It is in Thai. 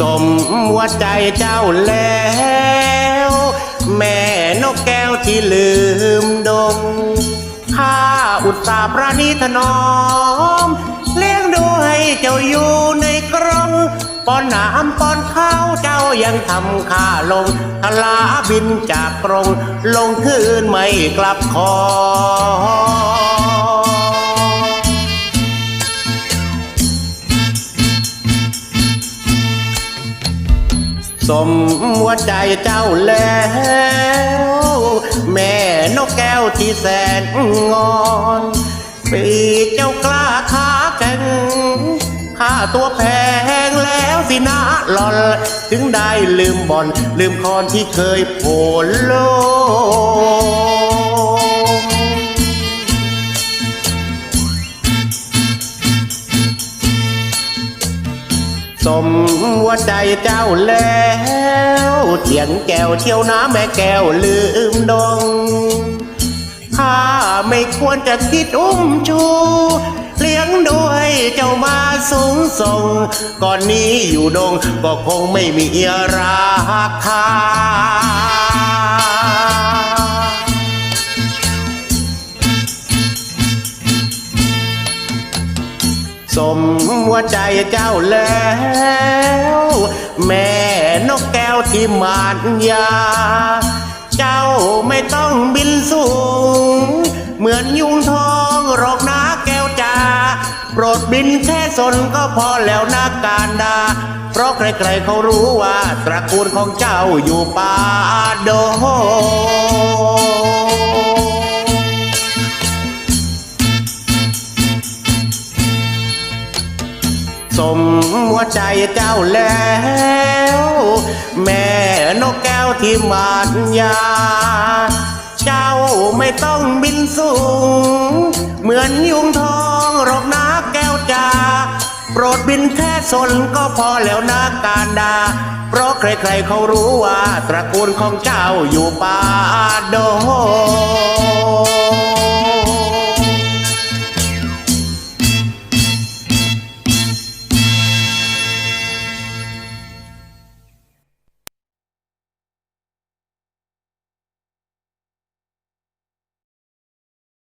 สมหัวใจเจ้าแล้ว แม่นกแก้วที่ลืมดงข้าอุตส่าห์ประนีถนอม เลี้ยงดูให้เจ้าอยู่ในกรงป้อนน้ำป้อนข้าวเจ้ายังทำข้าลงทลาบินจากกรง ลงคืนไม่กลับคอ สมหัวใจเจ้าแล้ว แม่นกแก้วที่แสนงอนปีเจ้ากล้าขาแข็งค่าตัวแพงแล้วสินะหลอน ถึงได้ลืมบอลลืมคอนที่เคยโผลโล สมหัวใจเจ้าแล้วเถียงแก้วเที่ยวน้ำแม่แก้วลืมดงข้าไม่ควรจะคิดอุ้มชู เลี้ยงด้วยเจ้ามาสูงส่ง ก่อนนี้อยู่ดงก็คงไม่มีราคา สมหัวใจเจ้าแล้ว แม่นกแก้วที่มานยา เจ้าไม่ต้องบินสูง เหมือนยุงทองหรอกนะแก้วจาโปรดบินแค่สนก็พอแล้วนะการดา เพราะใครๆเขารู้ว่าตระกูลของเจ้าอยู่ป่าโด สมหัวใจเจ้าแล้ว แม่นกแก้วที่มานยา เจ้าไม่ต้องบินสูง เหมือนยุงทองรอกนะแก้วจาโปรดบินแค่สนก็พอแล้วนะการดา เพราะใครๆเขารู้ว่าตระกูลของเจ้าอยู่ป่าดง